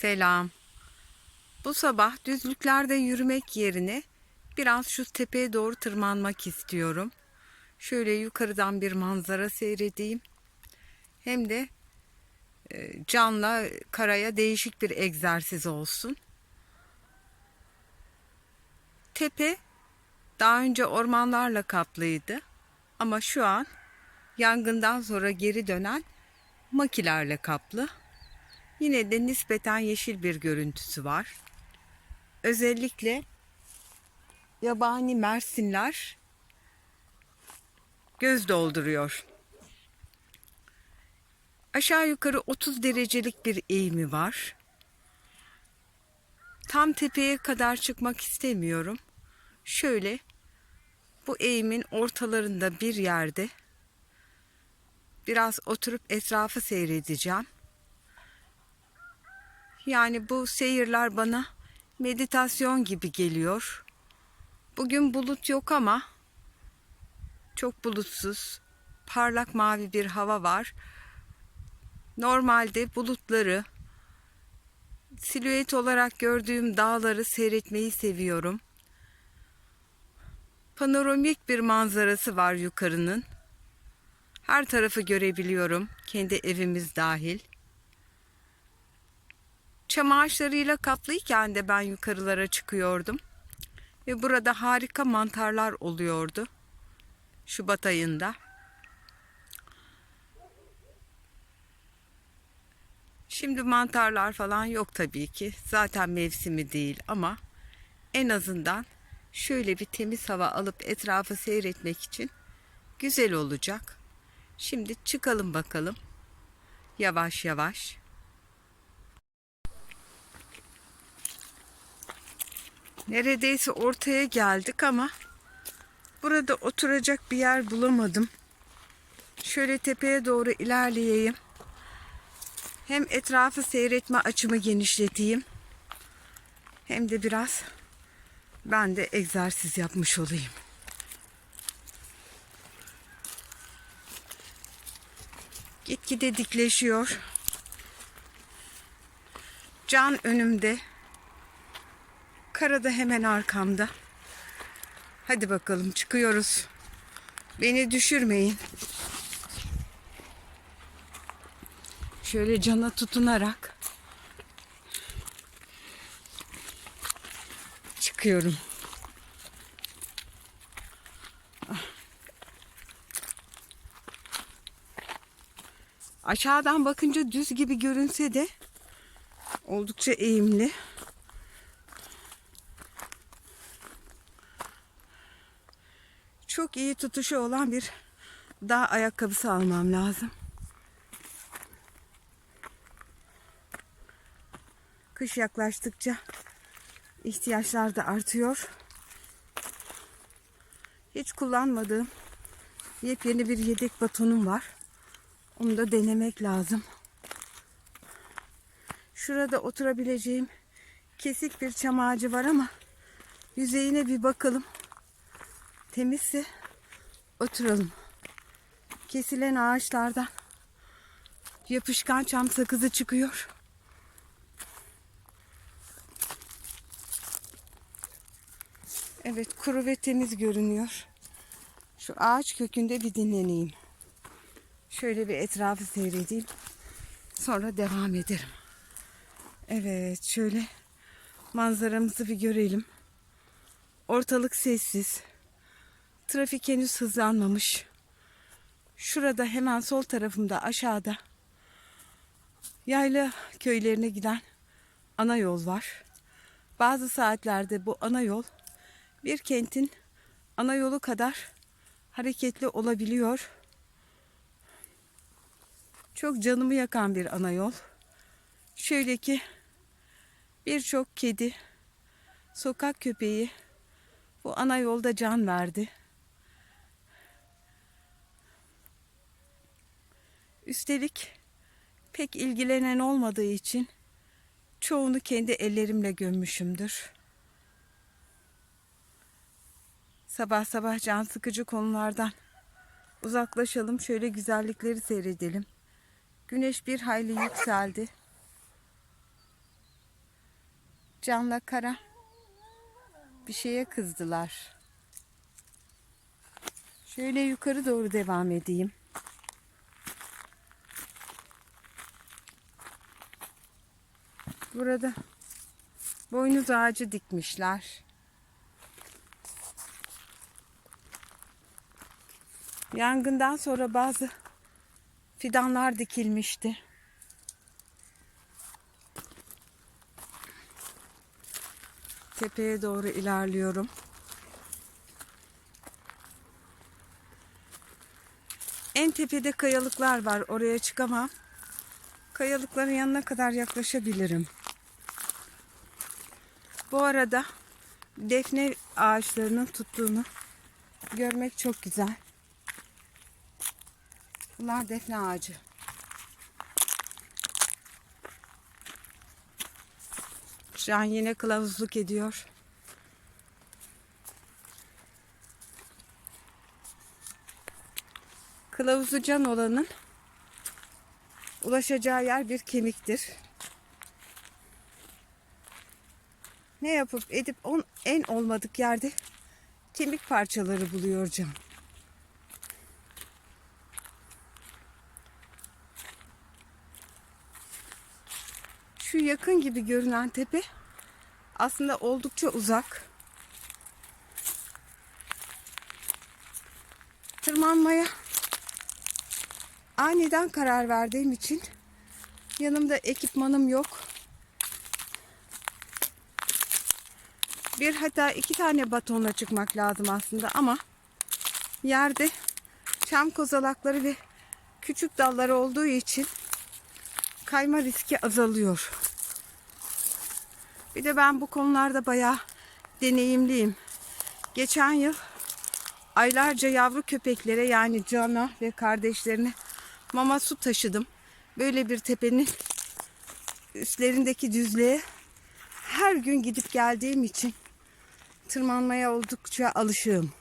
Selam. Bu sabah düzlüklerde yürümek yerine biraz şu tepeye doğru tırmanmak istiyorum. Şöyle yukarıdan bir manzara seyredeyim. Hem de e, canla karaya değişik bir egzersiz olsun. Tepe daha önce ormanlarla kaplıydı ama şu an yangından sonra geri dönen makilerle kaplı. Yine de nispeten yeşil bir görüntüsü var. Özellikle yabani mersinler göz dolduruyor. Aşağı yukarı 30 derecelik bir eğimi var. Tam tepeye kadar çıkmak istemiyorum. Şöyle bu eğimin ortalarında bir yerde biraz oturup etrafı seyredeceğim. Yani bu seyirler bana meditasyon gibi geliyor. Bugün bulut yok ama çok bulutsuz, parlak mavi bir hava var. Normalde bulutları, silüet olarak gördüğüm dağları seyretmeyi seviyorum. Panoramik bir manzarası var yukarının. Her tarafı görebiliyorum, kendi evimiz dahil. Çam kaplıyken de ben yukarılara çıkıyordum. Ve burada harika mantarlar oluyordu. Şubat ayında. Şimdi mantarlar falan yok tabii ki. Zaten mevsimi değil ama en azından şöyle bir temiz hava alıp etrafı seyretmek için güzel olacak. Şimdi çıkalım bakalım. Yavaş yavaş. Neredeyse ortaya geldik ama burada oturacak bir yer bulamadım. Şöyle tepeye doğru ilerleyeyim. Hem etrafı seyretme açımı genişleteyim. Hem de biraz ben de egzersiz yapmış olayım. Gitgide dikleşiyor. Can önümde. Kara da hemen arkamda. Hadi bakalım çıkıyoruz. Beni düşürmeyin. Şöyle cana tutunarak çıkıyorum. Aşağıdan bakınca düz gibi görünse de oldukça eğimli. Çok iyi tutuşu olan bir dağ ayakkabısı almam lazım. Kış yaklaştıkça ihtiyaçlar da artıyor. Hiç kullanmadığım yepyeni bir yedek batonum var. Onu da denemek lazım. Şurada oturabileceğim kesik bir çam ağacı var ama yüzeyine bir bakalım. Temizse oturalım. Kesilen ağaçlardan yapışkan çam sakızı çıkıyor. Evet kuru ve temiz görünüyor. Şu ağaç kökünde bir dinleneyim. Şöyle bir etrafı seyredeyim. Sonra devam ederim. Evet şöyle manzaramızı bir görelim. Ortalık sessiz. Trafik henüz hızlanmamış. Şurada hemen sol tarafımda aşağıda yayla köylerine giden ana yol var. Bazı saatlerde bu ana yol bir kentin ana yolu kadar hareketli olabiliyor. Çok canımı yakan bir ana yol. Şöyle ki birçok kedi, sokak köpeği bu ana yolda can verdi. Üstelik pek ilgilenen olmadığı için çoğunu kendi ellerimle gömmüşümdür. Sabah sabah can sıkıcı konulardan uzaklaşalım. Şöyle güzellikleri seyredelim. Güneş bir hayli yükseldi. Can'la Kara bir şeye kızdılar. Şöyle yukarı doğru devam edeyim. Burada boynuz ağacı dikmişler. Yangından sonra bazı fidanlar dikilmişti. Tepeye doğru ilerliyorum. En tepede kayalıklar var. Oraya çıkamam. Kayalıkların yanına kadar yaklaşabilirim. Bu arada defne ağaçlarının tuttuğunu görmek çok güzel. Bunlar defne ağacı. Şu an yine kılavuzluk ediyor. Kılavuzu can olanın ulaşacağı yer bir kemiktir. Ne yapıp edip on, en olmadık yerde kemik parçaları buluyor can. Şu yakın gibi görünen tepe aslında oldukça uzak. Tırmanmaya aniden karar verdiğim için yanımda ekipmanım yok. Bir hatta iki tane batonla çıkmak lazım aslında ama yerde çam kozalakları ve küçük dalları olduğu için kayma riski azalıyor. Bir de ben bu konularda bayağı deneyimliyim. Geçen yıl aylarca yavru köpeklere yani Cana ve kardeşlerine mama su taşıdım. Böyle bir tepenin üstlerindeki düzlüğe her gün gidip geldiğim için tırmanmaya oldukça alışığım.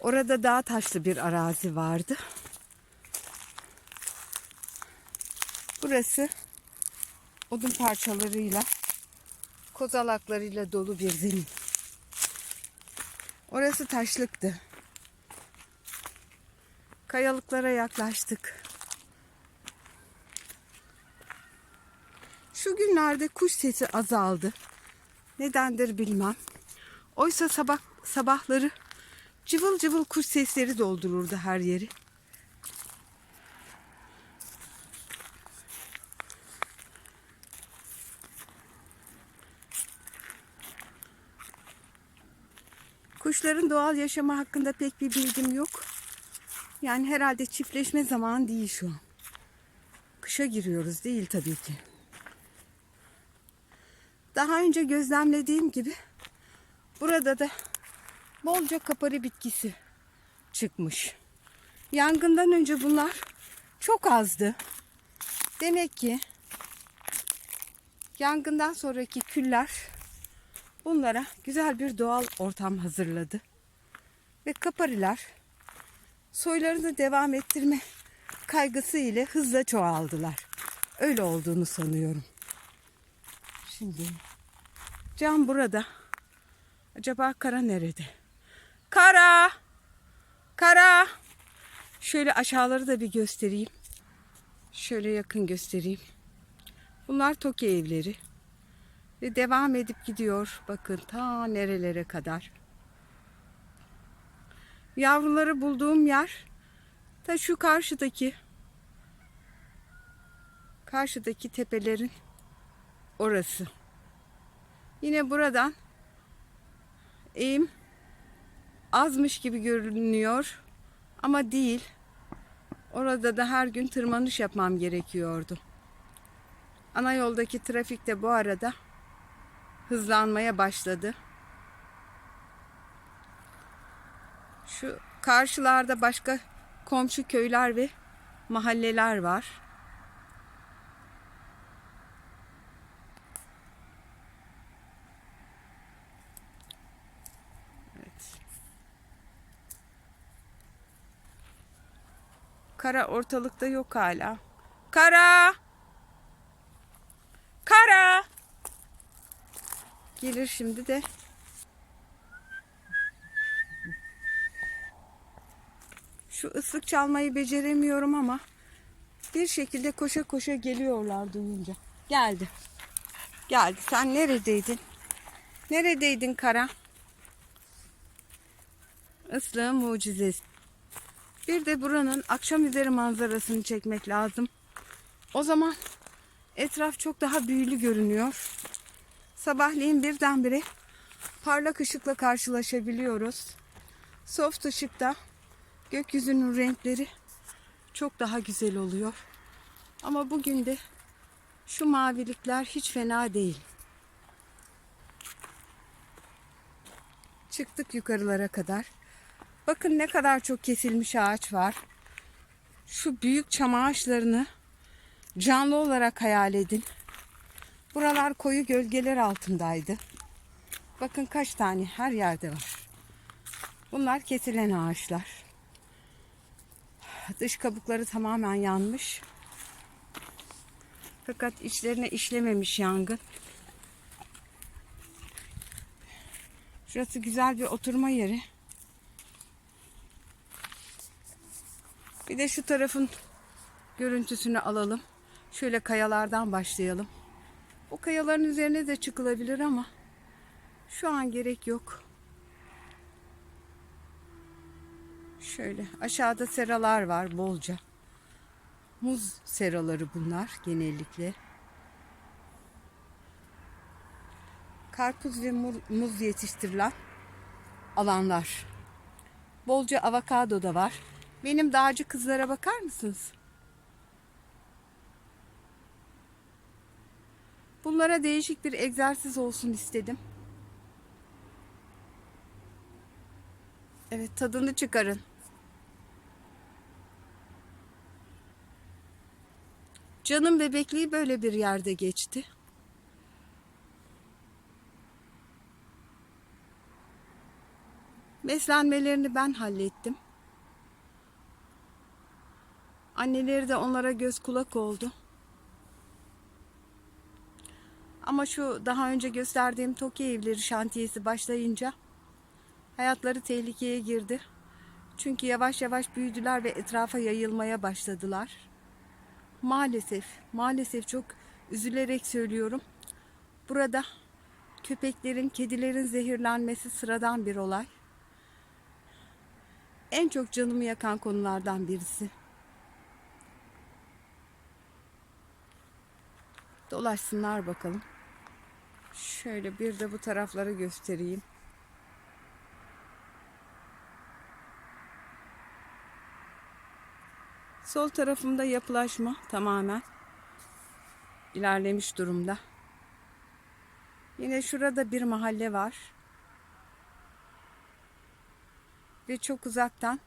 Orada dağ taşlı bir arazi vardı. Burası odun parçalarıyla, kozalaklarıyla dolu bir zemin. Orası taşlıktı. Kayalıklara yaklaştık. Şu günlerde kuş sesi azaldı. Nedendir bilmem. Oysa sabah sabahları cıvıl cıvıl kuş sesleri doldururdu her yeri. Kuşların doğal yaşamı hakkında pek bir bilgim yok. Yani herhalde çiftleşme zamanı değil şu an. Kışa giriyoruz değil tabii ki. Daha önce gözlemlediğim gibi burada da bolca kapari bitkisi çıkmış. Yangından önce bunlar çok azdı. Demek ki yangından sonraki küller bunlara güzel bir doğal ortam hazırladı. Ve kapariler soylarını devam ettirme kaygısı ile hızla çoğaldılar. Öyle olduğunu sanıyorum. Şimdi Can burada. Acaba kara nerede? Kara! Kara! Şöyle aşağıları da bir göstereyim. Şöyle yakın göstereyim. Bunlar Toki evleri. Ve devam edip gidiyor. Bakın ta nerelere kadar. Yavruları bulduğum yer ta şu karşıdaki karşıdaki tepelerin orası. Yine buradan eğim azmış gibi görünüyor ama değil. Orada da her gün tırmanış yapmam gerekiyordu. Ana yoldaki trafik de bu arada hızlanmaya başladı. Şu karşılarda başka komşu köyler ve mahalleler var. Kara ortalıkta yok hala. Kara! Kara! Gelir şimdi de şu ıslık çalmayı beceremiyorum ama bir şekilde koşa koşa geliyorlar duyunca. Geldi. Geldi. Sen neredeydin? Neredeydin Kara? Islığın mucizesi. Bir de buranın akşam üzeri manzarasını çekmek lazım. O zaman etraf çok daha büyülü görünüyor. Sabahleyin birdenbire parlak ışıkla karşılaşabiliyoruz. Soft ışıkta gökyüzünün renkleri çok daha güzel oluyor. Ama bugün de şu mavilikler hiç fena değil. Çıktık yukarılara kadar. Bakın ne kadar çok kesilmiş ağaç var. Şu büyük çam ağaçlarını canlı olarak hayal edin. Buralar koyu gölgeler altındaydı. Bakın kaç tane her yerde var. Bunlar kesilen ağaçlar. Dış kabukları tamamen yanmış. Fakat içlerine işlememiş yangın. Şurası güzel bir oturma yeri. Bir de şu tarafın görüntüsünü alalım. Şöyle kayalardan başlayalım. O kayaların üzerine de çıkılabilir ama şu an gerek yok. Şöyle aşağıda seralar var bolca. Muz seraları bunlar genellikle. Karpuz ve muz yetiştirilen alanlar. Bolca avokado da var. Benim dağcı kızlara bakar mısınız? Bunlara değişik bir egzersiz olsun istedim. Evet tadını çıkarın. Canım bebekliği böyle bir yerde geçti. Beslenmelerini ben hallettim. Anneleri de onlara göz kulak oldu. Ama şu daha önce gösterdiğim Toki evleri şantiyesi başlayınca hayatları tehlikeye girdi. Çünkü yavaş yavaş büyüdüler ve etrafa yayılmaya başladılar. Maalesef, maalesef çok üzülerek söylüyorum. Burada köpeklerin, kedilerin zehirlenmesi sıradan bir olay. En çok canımı yakan konulardan birisi. Dolaşsınlar bakalım. Şöyle bir de bu tarafları göstereyim. Sol tarafımda yapılaşma tamamen ilerlemiş durumda. Yine şurada bir mahalle var. Ve çok uzaktan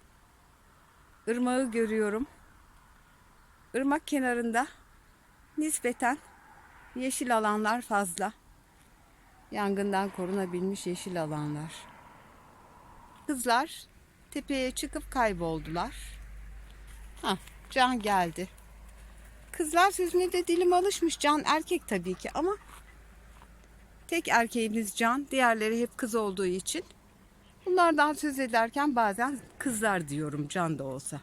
ırmağı görüyorum. Irmak kenarında nispeten yeşil alanlar fazla. Yangından korunabilmiş yeşil alanlar. Kızlar tepeye çıkıp kayboldular. Ha, Can geldi. Kızlar sözüne de dilim alışmış. Can erkek tabii ki ama tek erkeğimiz Can. Diğerleri hep kız olduğu için. Bunlardan söz ederken bazen kızlar diyorum Can da olsa.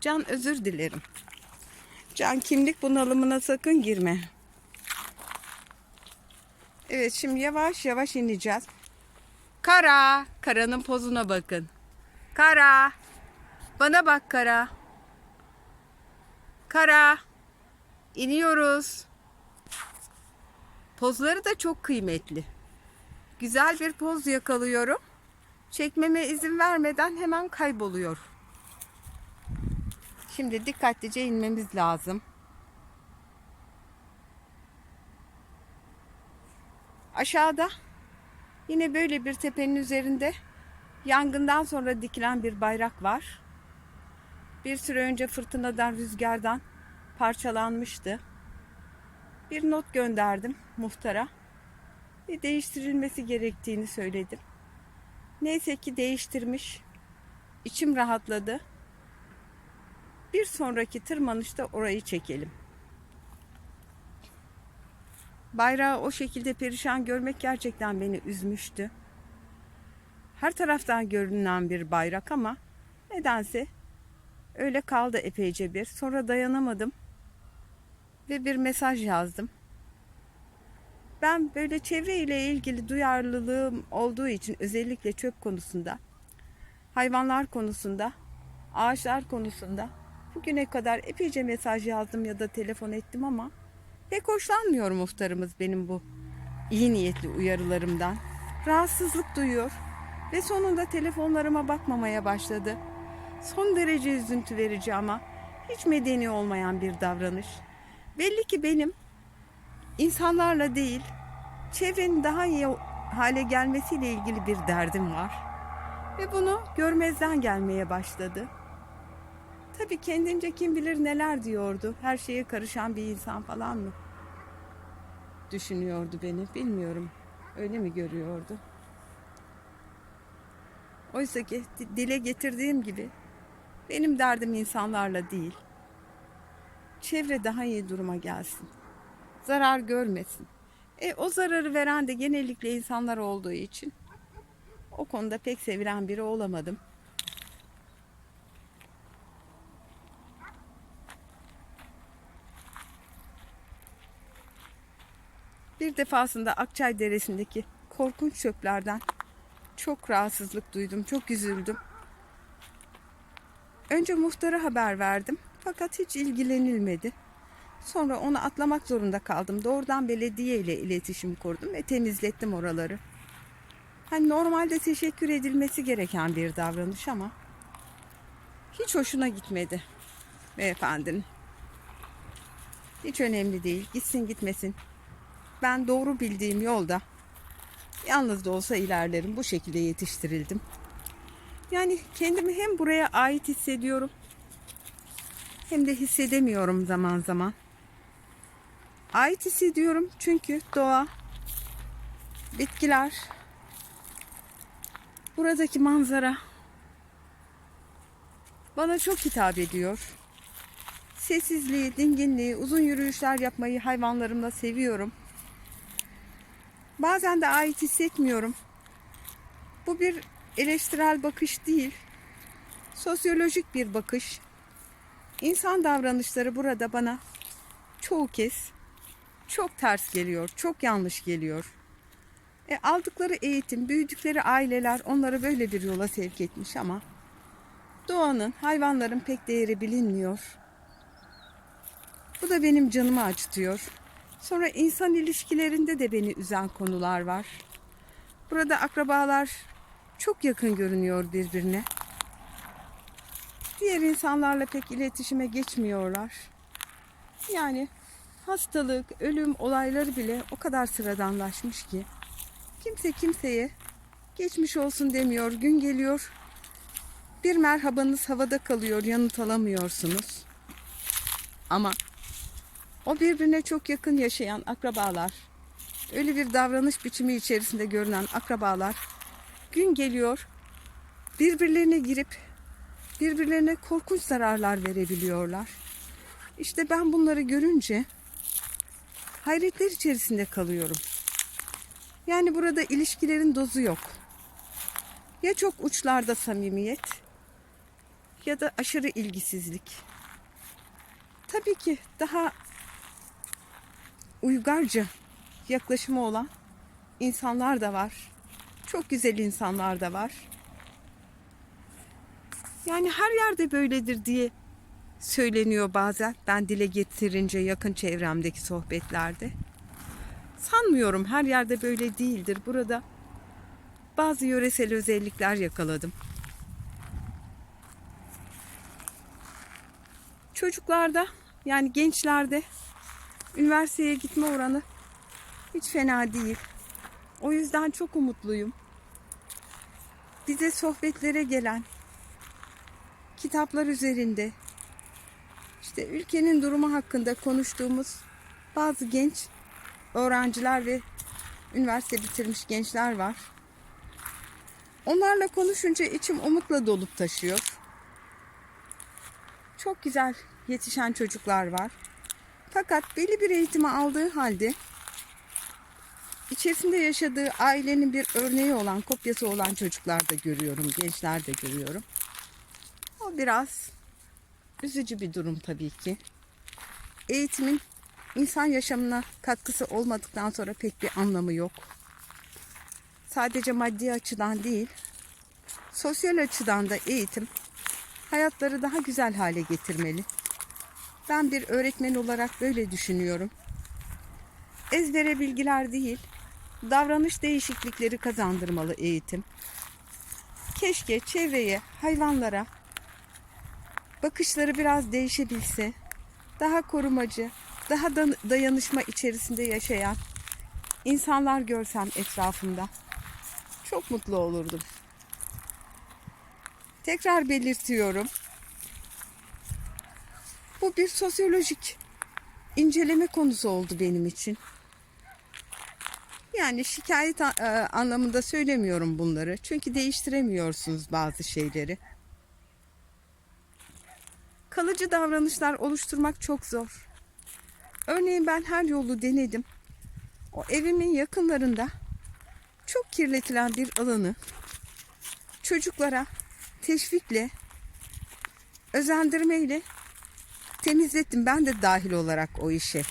Can özür dilerim. Can kimlik bunalımına sakın girme. Evet şimdi yavaş yavaş ineceğiz. Kara. Kara'nın pozuna bakın. Kara. Bana bak Kara. Kara. İniyoruz. Pozları da çok kıymetli. Güzel bir poz yakalıyorum. Çekmeme izin vermeden hemen kayboluyor. Şimdi dikkatlice inmemiz lazım. Aşağıda yine böyle bir tepenin üzerinde yangından sonra dikilen bir bayrak var. Bir süre önce fırtınadan, rüzgardan parçalanmıştı. Bir not gönderdim muhtara ve değiştirilmesi gerektiğini söyledim. Neyse ki değiştirmiş. İçim rahatladı. Bir sonraki tırmanışta orayı çekelim. bayrağı o şekilde perişan görmek gerçekten beni üzmüştü. Her taraftan görünen bir bayrak ama nedense öyle kaldı epeyce bir. Sonra dayanamadım ve bir mesaj yazdım. Ben böyle çevre ile ilgili duyarlılığım olduğu için özellikle çöp konusunda, hayvanlar konusunda, ağaçlar konusunda bugüne kadar epeyce mesaj yazdım ya da telefon ettim ama pek hoşlanmıyor muhtarımız benim bu iyi niyetli uyarılarımdan. Rahatsızlık duyuyor ve sonunda telefonlarıma bakmamaya başladı. Son derece üzüntü verici ama hiç medeni olmayan bir davranış. Belli ki benim insanlarla değil, çevrenin daha iyi hale gelmesiyle ilgili bir derdim var. Ve bunu görmezden gelmeye başladı. Tabii kendince kim bilir neler diyordu. Her şeye karışan bir insan falan mı? Düşünüyordu beni. Bilmiyorum. Öyle mi görüyordu? Oysa ki di- dile getirdiğim gibi benim derdim insanlarla değil. Çevre daha iyi duruma gelsin. Zarar görmesin. E, o zararı veren de genellikle insanlar olduğu için o konuda pek sevilen biri olamadım. Bir defasında Akçay Deresi'ndeki korkunç çöplerden çok rahatsızlık duydum, çok üzüldüm. Önce muhtara haber verdim fakat hiç ilgilenilmedi. Sonra onu atlamak zorunda kaldım. Doğrudan belediye ile iletişim kurdum ve temizlettim oraları. Hani normalde teşekkür edilmesi gereken bir davranış ama hiç hoşuna gitmedi beyefendinin. Hiç önemli değil. Gitsin gitmesin. Ben doğru bildiğim yolda yalnız da olsa ilerlerim. Bu şekilde yetiştirildim. Yani kendimi hem buraya ait hissediyorum hem de hissedemiyorum zaman zaman. Ait hissediyorum çünkü doğa, bitkiler, buradaki manzara bana çok hitap ediyor. Sessizliği, dinginliği, uzun yürüyüşler yapmayı hayvanlarımla seviyorum. Bazen de ait hissetmiyorum. Bu bir eleştirel bakış değil. Sosyolojik bir bakış. İnsan davranışları burada bana çoğu kez çok ters geliyor, çok yanlış geliyor. E, aldıkları eğitim, büyüdükleri aileler onları böyle bir yola sevk etmiş ama doğanın, hayvanların pek değeri bilinmiyor. Bu da benim canımı acıtıyor. Sonra insan ilişkilerinde de beni üzen konular var. Burada akrabalar çok yakın görünüyor birbirine. Diğer insanlarla pek iletişime geçmiyorlar. Yani hastalık, ölüm olayları bile o kadar sıradanlaşmış ki kimse kimseye geçmiş olsun demiyor. Gün geliyor. Bir merhabanız havada kalıyor, yanıt alamıyorsunuz. Ama o birbirine çok yakın yaşayan akrabalar, öyle bir davranış biçimi içerisinde görünen akrabalar gün geliyor birbirlerine girip birbirlerine korkunç zararlar verebiliyorlar. İşte ben bunları görünce hayretler içerisinde kalıyorum. Yani burada ilişkilerin dozu yok. Ya çok uçlarda samimiyet ya da aşırı ilgisizlik. Tabii ki daha uygarca yaklaşımı olan insanlar da var. Çok güzel insanlar da var. Yani her yerde böyledir diye söyleniyor bazen. Ben dile getirince yakın çevremdeki sohbetlerde. Sanmıyorum her yerde böyle değildir. Burada bazı yöresel özellikler yakaladım. Çocuklarda yani gençlerde üniversiteye gitme oranı hiç fena değil. O yüzden çok umutluyum. Bize sohbetlere gelen kitaplar üzerinde işte ülkenin durumu hakkında konuştuğumuz bazı genç öğrenciler ve üniversite bitirmiş gençler var. Onlarla konuşunca içim umutla dolup taşıyor. Çok güzel yetişen çocuklar var. Fakat belli bir eğitimi aldığı halde içerisinde yaşadığı ailenin bir örneği olan, kopyası olan çocuklar da görüyorum, gençler de görüyorum. O biraz üzücü bir durum tabii ki. Eğitimin insan yaşamına katkısı olmadıktan sonra pek bir anlamı yok. Sadece maddi açıdan değil, sosyal açıdan da eğitim hayatları daha güzel hale getirmeli. Ben bir öğretmen olarak böyle düşünüyorum. Ezbere bilgiler değil, davranış değişiklikleri kazandırmalı eğitim. Keşke çevreye, hayvanlara bakışları biraz değişebilse, daha korumacı, daha da- dayanışma içerisinde yaşayan insanlar görsem etrafımda. Çok mutlu olurdum. Tekrar belirtiyorum. Bu bir sosyolojik inceleme konusu oldu benim için. Yani şikayet e, anlamında söylemiyorum bunları. Çünkü değiştiremiyorsunuz bazı şeyleri. Kalıcı davranışlar oluşturmak çok zor. Örneğin ben her yolu denedim. O evimin yakınlarında çok kirletilen bir alanı çocuklara teşvikle, özendirmeyle temizlettim. Ben de dahil olarak o işe.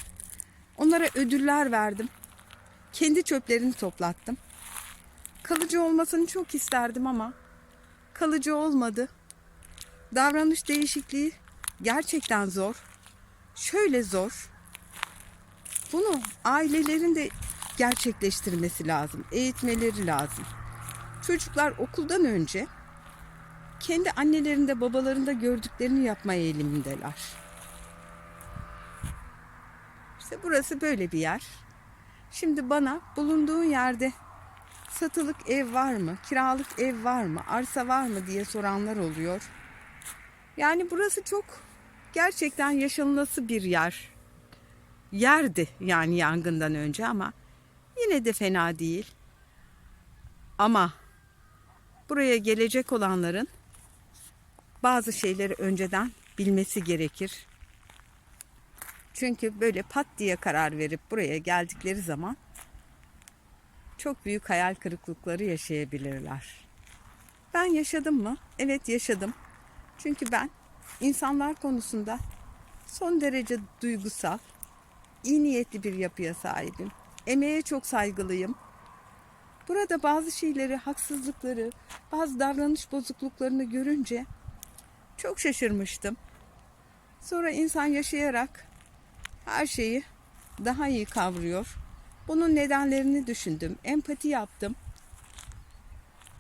Onlara ödüller verdim. Kendi çöplerini toplattım. Kalıcı olmasını çok isterdim ama kalıcı olmadı. Davranış değişikliği gerçekten zor. Şöyle zor. Bunu ailelerin de gerçekleştirmesi lazım. Eğitmeleri lazım. Çocuklar okuldan önce kendi annelerinde babalarında gördüklerini yapma eğilimindeler. İşte burası böyle bir yer. Şimdi bana bulunduğun yerde satılık ev var mı, kiralık ev var mı, arsa var mı diye soranlar oluyor. Yani burası çok gerçekten yaşanılası bir yer. Yerdi yani yangından önce ama yine de fena değil. Ama buraya gelecek olanların bazı şeyleri önceden bilmesi gerekir. Çünkü böyle pat diye karar verip buraya geldikleri zaman çok büyük hayal kırıklıkları yaşayabilirler. Ben yaşadım mı? Evet yaşadım. Çünkü ben insanlar konusunda son derece duygusal, iyi niyetli bir yapıya sahibim. Emeğe çok saygılıyım. Burada bazı şeyleri, haksızlıkları, bazı davranış bozukluklarını görünce çok şaşırmıştım. Sonra insan yaşayarak her şeyi daha iyi kavruyor. Bunun nedenlerini düşündüm, empati yaptım.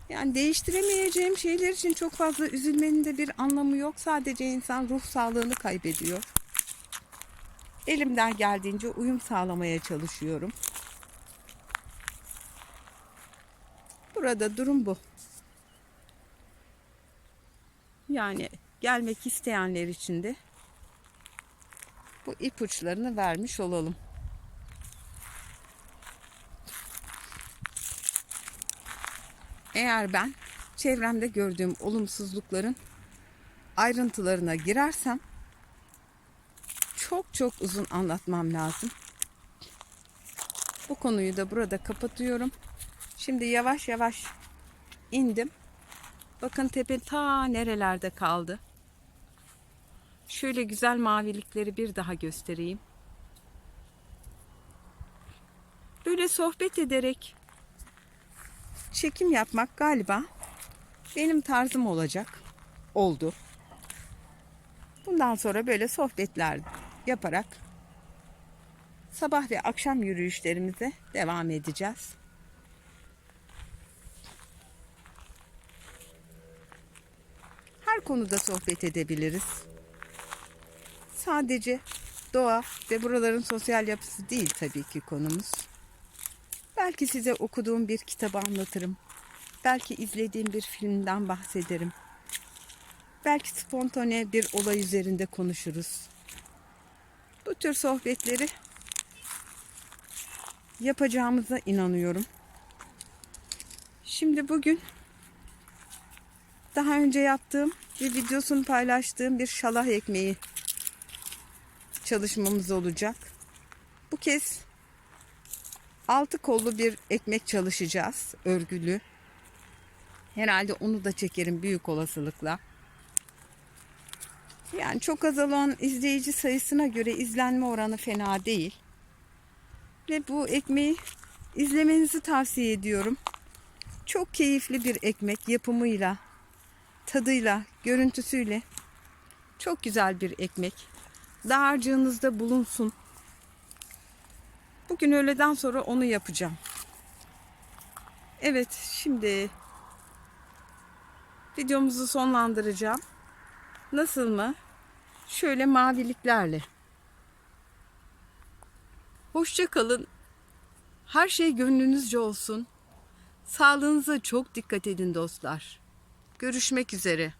Yani değiştiremeyeceğim şeyler için çok fazla üzülmenin de bir anlamı yok. Sadece insan ruh sağlığını kaybediyor. Elimden geldiğince uyum sağlamaya çalışıyorum. Burada durum bu. Yani gelmek isteyenler için de bu ipuçlarını vermiş olalım. Eğer ben çevremde gördüğüm olumsuzlukların ayrıntılarına girersem çok çok uzun anlatmam lazım. Bu konuyu da burada kapatıyorum. Şimdi yavaş yavaş indim. Bakın tepe ta nerelerde kaldı. Şöyle güzel mavilikleri bir daha göstereyim. Böyle sohbet ederek çekim yapmak galiba benim tarzım olacak. Oldu. Bundan sonra böyle sohbetler yaparak sabah ve akşam yürüyüşlerimize devam edeceğiz. Her konuda sohbet edebiliriz. Sadece doğa ve buraların sosyal yapısı değil tabii ki konumuz. Belki size okuduğum bir kitabı anlatırım. Belki izlediğim bir filmden bahsederim. Belki spontane bir olay üzerinde konuşuruz. Bu tür sohbetleri yapacağımıza inanıyorum. Şimdi bugün daha önce yaptığım ve videosunu paylaştığım bir şalah ekmeği çalışmamız olacak. Bu kez altı kollu bir ekmek çalışacağız. Örgülü. Herhalde onu da çekerim büyük olasılıkla. Yani çok azalan izleyici sayısına göre izlenme oranı fena değil. Ve bu ekmeği izlemenizi tavsiye ediyorum. Çok keyifli bir ekmek yapımıyla, tadıyla, görüntüsüyle. Çok güzel bir ekmek. Dağarcığınızda bulunsun. Bugün öğleden sonra onu yapacağım. Evet, şimdi videomuzu sonlandıracağım. Nasıl mı? Şöyle maviliklerle. Hoşça kalın. Her şey gönlünüzce olsun. Sağlığınıza çok dikkat edin dostlar. Görüşmek üzere.